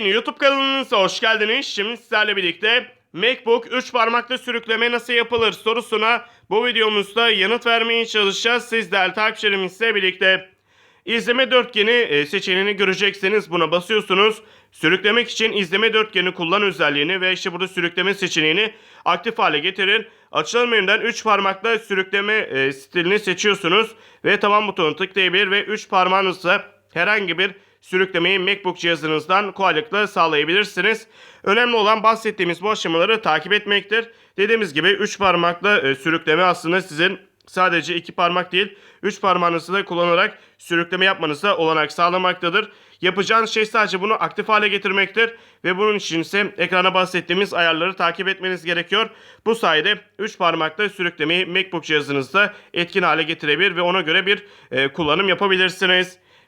Yepyeni YouTube kanalınıza hoş geldiniz. Şimdi sizlerle birlikte MacBook 3 parmakla sürükleme nasıl yapılır sorusuna bu videomuzda yanıt vermeye çalışacağız. Siz değerli takipçilerimizle birlikte. İzleme dörtgeni e, seçeneğini göreceksiniz. Buna basıyorsunuz. Sürüklemek için izleme dörtgeni kullan özelliğini ve işte burada sürükleme seçeneğini aktif hale getirin. Açılan menüden 3 parmakla sürükleme e, stilini seçiyorsunuz. Ve tamam butonu tıklayabilir ve 3 parmağınızla herhangi bir sürüklemeyi MacBook cihazınızdan kolaylıkla sağlayabilirsiniz. Önemli olan bahsettiğimiz bu aşamaları takip etmektir. Dediğimiz gibi 3 parmakla e, sürükleme aslında sizin sadece iki parmak değil, üç parmağınızı da kullanarak sürükleme yapmanıza olanak sağlamaktadır. Yapacağınız şey sadece bunu aktif hale getirmektir ve bunun için ise ekrana bahsettiğimiz ayarları takip etmeniz gerekiyor. Bu sayede üç parmakla sürüklemeyi MacBook cihazınızda etkin hale getirebilir ve ona göre bir e, kullanım yapabilirsiniz.